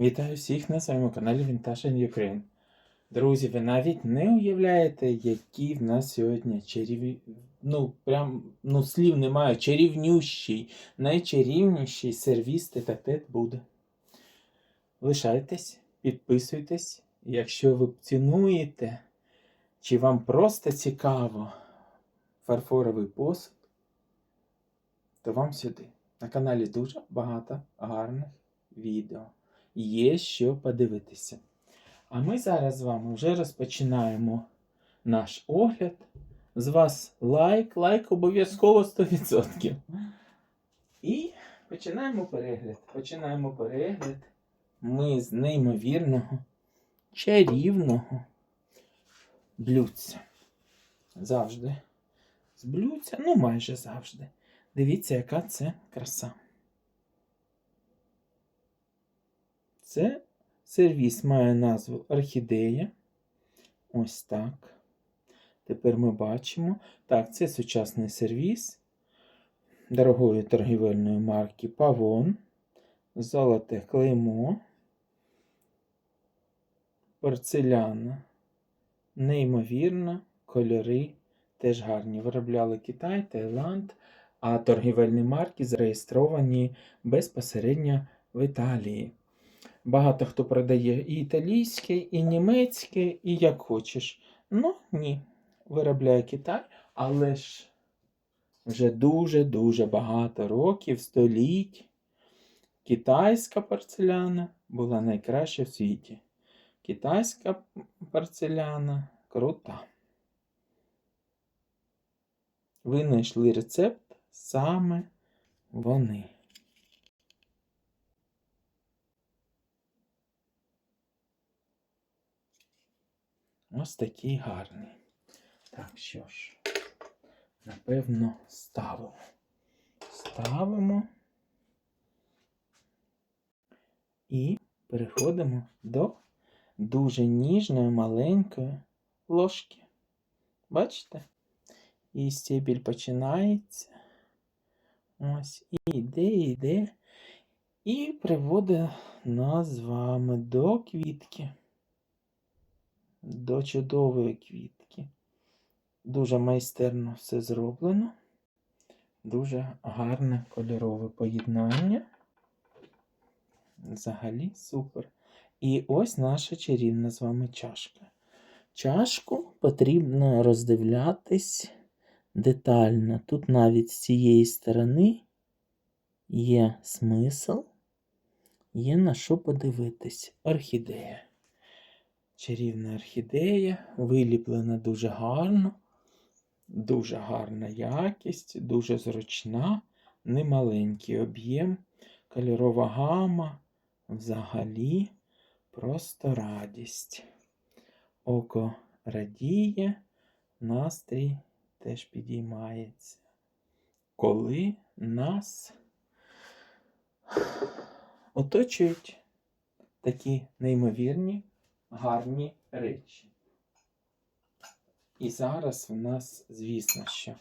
Вітаю всіх на своєму каналі Vintage in Ukraine. Друзі, ви навіть не уявляєте, які в нас сьогодні чарівні. Ну, прям ну, слів немає. Чарівнющий, найчарівніший сервіс тет буде. Лишайтесь, підписуйтесь. Якщо ви цінуєте, чи вам просто цікаво фарфоровий посуд, то вам сюди. На каналі дуже багато гарних відео. Є що подивитися. А ми зараз з вами вже розпочинаємо наш огляд. З вас лайк, лайк обов'язково 100%. І починаємо перегляд. Починаємо перегляд. Ми з неймовірного, чарівного блюдця. Завжди. З блюдця, ну майже завжди. Дивіться, яка це краса. Це сервіс має назву Орхідея. Ось так. Тепер ми бачимо. Так, це сучасний сервіс дорогої торгівельної марки Pavon. Золоте клеймо. Порцеляна. Неймовірно, кольори теж гарні. Виробляли Китай, Таїланд, а торгівельні марки зареєстровані безпосередньо в Італії. Багато хто продає і італійське, і німецьке, і як хочеш. Ну, ні, виробляє Китай, але ж вже дуже-дуже багато років, століть. Китайська порцеляна була найкраща в світі. Китайська порцеляна крута. Винайшли рецепт саме вони. Ось такий гарний. Так, що ж, напевно, ставимо. Ставимо і переходимо до дуже ніжної маленької ложки. Бачите? І стебіль починається. Ось, і йде, і йде. І приводить нас з вами до квітки до чудової квітки. Дуже майстерно все зроблено. Дуже гарне кольорове поєднання. Взагалі супер. І ось наша чарівна з вами чашка. Чашку потрібно роздивлятись детально. Тут навіть з цієї сторони є смисл, є на що подивитись. Орхідея. Чарівна орхідея, виліплена дуже гарно, дуже гарна якість, дуже зручна, немаленький об'єм, кольорова гама, взагалі просто радість. Око радіє, настрій теж підіймається. Коли нас оточують такі неймовірні гарні речі. І зараз в нас, звісно, що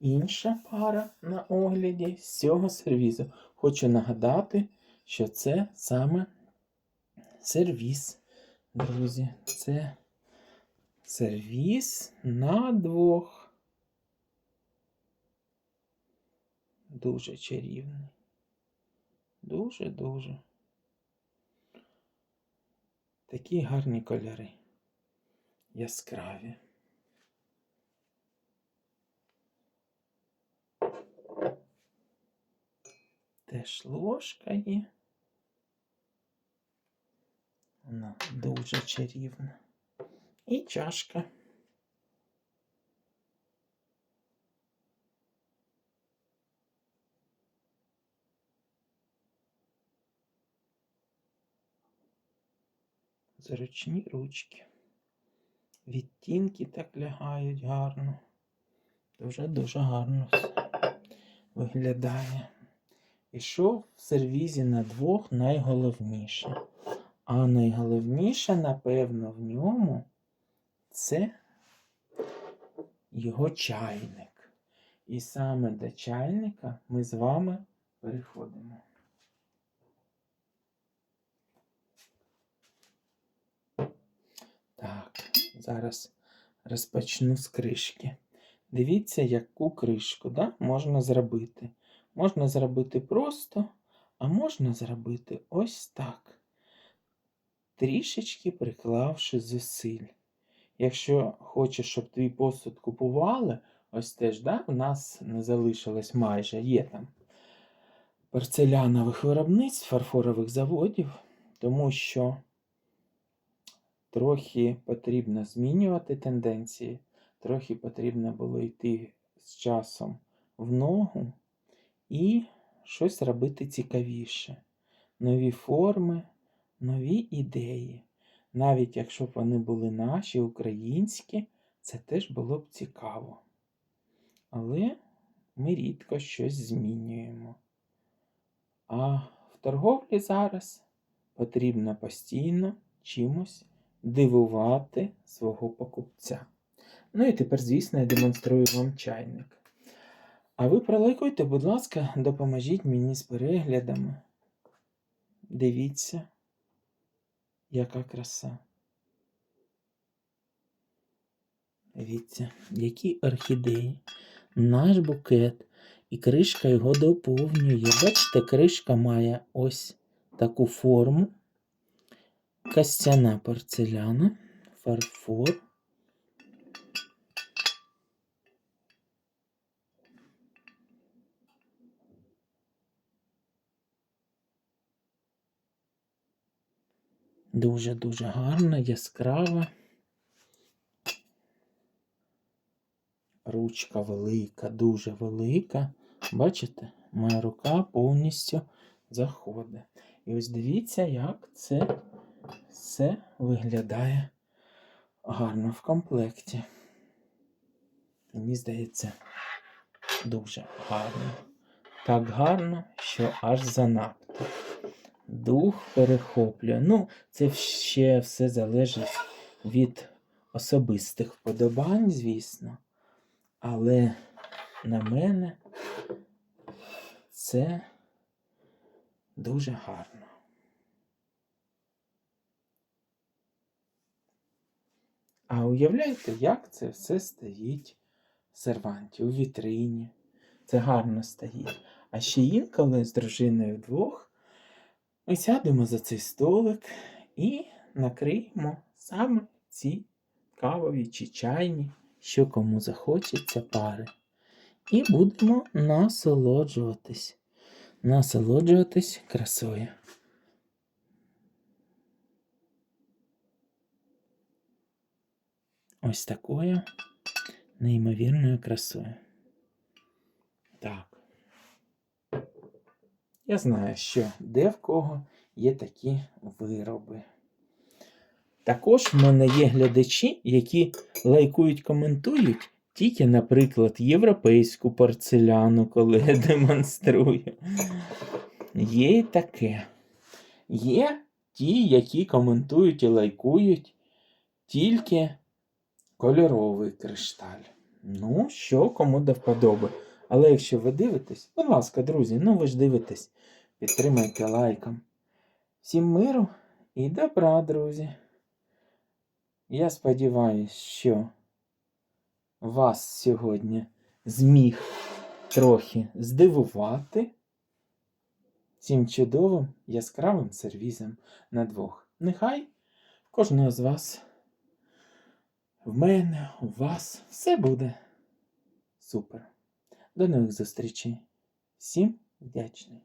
інша пара на огляді з цього сервізу. Хочу нагадати, що це саме сервіс, друзі. Це сервіс на двох. Дуже чарівний. Дуже-дуже. Такі гарні кольори. Яскраві. Теж ложка є. Вона дуже чарівна. І чашка. Зручні ручки. Відтінки так лягають гарно. Дуже-дуже гарно виглядає. І що в сервізі на двох найголовніше? А найголовніше, напевно, в ньому це його чайник. І саме до чайника ми з вами переходимо. Зараз розпочну з кришки. Дивіться, яку кришку да, можна зробити. Можна зробити просто, а можна зробити ось так. Трішечки приклавши зусиль. Якщо хочеш, щоб твій посуд купували, ось теж, да, в нас не залишилось майже, є там порцелянових виробництв, фарфорових заводів, тому що трохи потрібно змінювати тенденції, трохи потрібно було йти з часом в ногу і щось робити цікавіше. Нові форми, нові ідеї. Навіть якщо б вони були наші, українські, це теж було б цікаво. Але ми рідко щось змінюємо. А в торговлі зараз потрібно постійно чимось дивувати свого покупця. Ну і тепер, звісно, я демонструю вам чайник. А ви пролайкуйте, будь ласка, допоможіть мені з переглядами. Дивіться, яка краса. Дивіться, які орхідеї. Наш букет. І кришка його доповнює. Бачите, кришка має ось таку форму. Костяна порцеляна, фарфор. Дуже-дуже гарна, яскрава. Ручка велика, дуже велика. Бачите, моя рука повністю заходить. І ось дивіться, як це все виглядає гарно в комплекті. Мені здається, дуже гарно. Так гарно, що аж занадто. Дух перехоплює. Ну, це ще все залежить від особистих вподобань, звісно. Але на мене це дуже гарно. А уявляєте, як це все стоїть в серванті, у вітрині. Це гарно стоїть. А ще інколи з дружиною вдвох ми сядемо за цей столик і накриємо саме ці кавові чи чайні, що кому захочеться пари. І будемо насолоджуватись. Насолоджуватись красою. Ось такою неймовірною красою. Так. Я знаю, що де в кого є такі вироби. Також в мене є глядачі, які лайкують, коментують тільки, наприклад, європейську порцеляну, коли я демонструю. Є і таке. Є ті, які коментують і лайкують тільки кольоровий кришталь. Ну, що кому до вподоби. Але якщо ви дивитесь, будь ласка, друзі, ну ви ж дивитесь, підтримайте лайком. Всім миру і добра, друзі. Я сподіваюся, що вас сьогодні зміг трохи здивувати цим чудовим яскравим сервізом на двох. Нехай кожного з вас, в мене, у вас все буде супер. До нових зустрічей. Всім вдячний.